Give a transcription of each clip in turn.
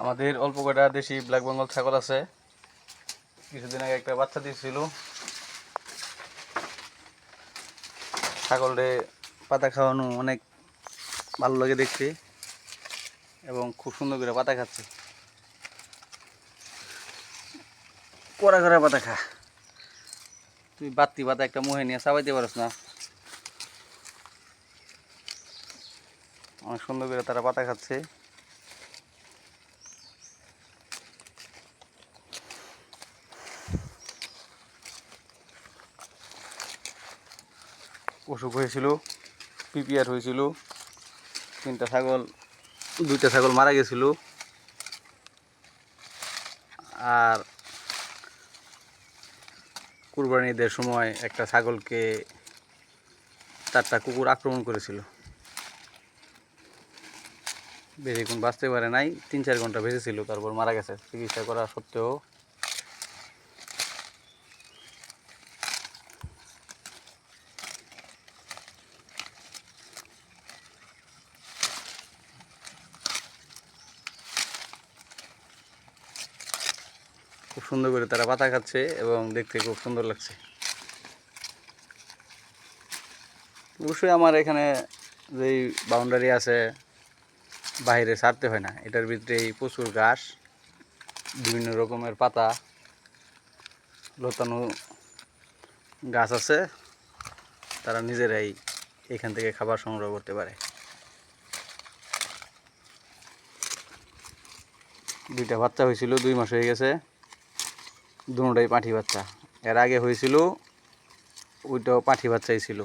আমাদের অল্প কটা দেশি ব্ল্যাক বেঙ্গল ছাগল আছে। কিছুদিন আগে একটা বাচ্চা দিয়েছিল। ছাগলরে পাতা খাওয়ানো অনেক ভালো লাগে দেখতে এবং খুব সুন্দর করে পাতা খাচ্ছে। কড়া কড়া পাতা খা। তুই বাতি পাতা একটা মুহে নিয়ে চাবাইতে পারস না। অনেক সুন্দর করে তারা পাতা খাচ্ছে। অসুখ হয়েছিল, পিপিআর হয়েছিল, তিনটা ছাগল, দুইটা ছাগল মারা গেছিল। আর কুরবানি ঈদের সময় একটা ছাগলকে চারটা কুকুর আক্রমণ করেছিল। বেশিক্ষণ বাঁচতে পারে নাই, তিন চার ঘণ্টা বেঁচেছিল, তারপর মারা গেছে। চিকিৎসা করা সত্ত্বেও খুব সুন্দর করে তারা পাতা খাচ্ছে এবং দেখতে খুব সুন্দর লাগছে। অবশ্যই আমার এখানে যেই বাউন্ডারি আছে বাইরে ছাড়তে হয় না। এটার ভিতরেই প্রচুর ঘাস, বিভিন্ন রকমের পাতা, লতানো গাছ আছে। তারা নিজেরাই এখান থেকে খাবার সংগ্রহ করতে পারে। দুইটা বাচ্চা হয়েছিল, দুই মাস হয়ে গেছে। দুটাই পাঁঠি বাচ্চা। এর আগে হয়েছিল, ওইটাও পাঁঠি বাচ্চাই ছিল।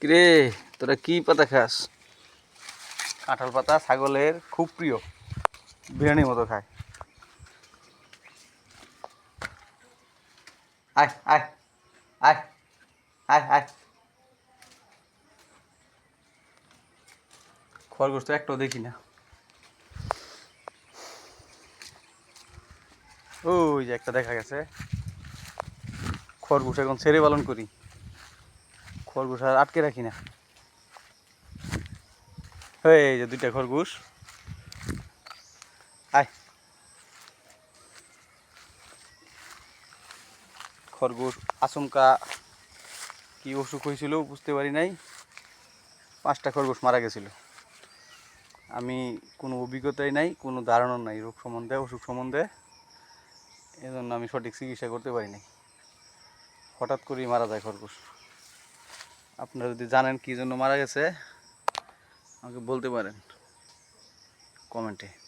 কিরে, তোরা কি পাতা খাস? কাঁঠাল পাতা, ছাগলের খুব প্রিয়। বিরিয়ানির মতো খায়। আয় আয় আয়। আয় আয় খরগোশ তো একটাও দেখি না। ওই যে একটা দেখা গেছে। খরগোশ এখন ছেড়ে পালন করি। খরগোশ আর আটকে রাখি না। এই যে দুইটা খরগোশ আয়। খরগোশ আচমকা কি অসুখ হয়েছিল বুঝতে পারি নাই। পাঁচটা খরগোশ মারা গেছিল। আমি কোনো অভিজ্ঞতাই নাই, কোনো ধারণা নাই রোগ সম্বন্ধে, অসুখ সম্বন্ধে। এজন্য আমি সঠিক চিকিৎসা করতে পারি নাই। হঠাৎ করেই মারা যায় খরগোশ। আপনারা যদি জানেন কী জন্য মারা গেছে, আমাকে বলতে পারেন। কমেন্টে।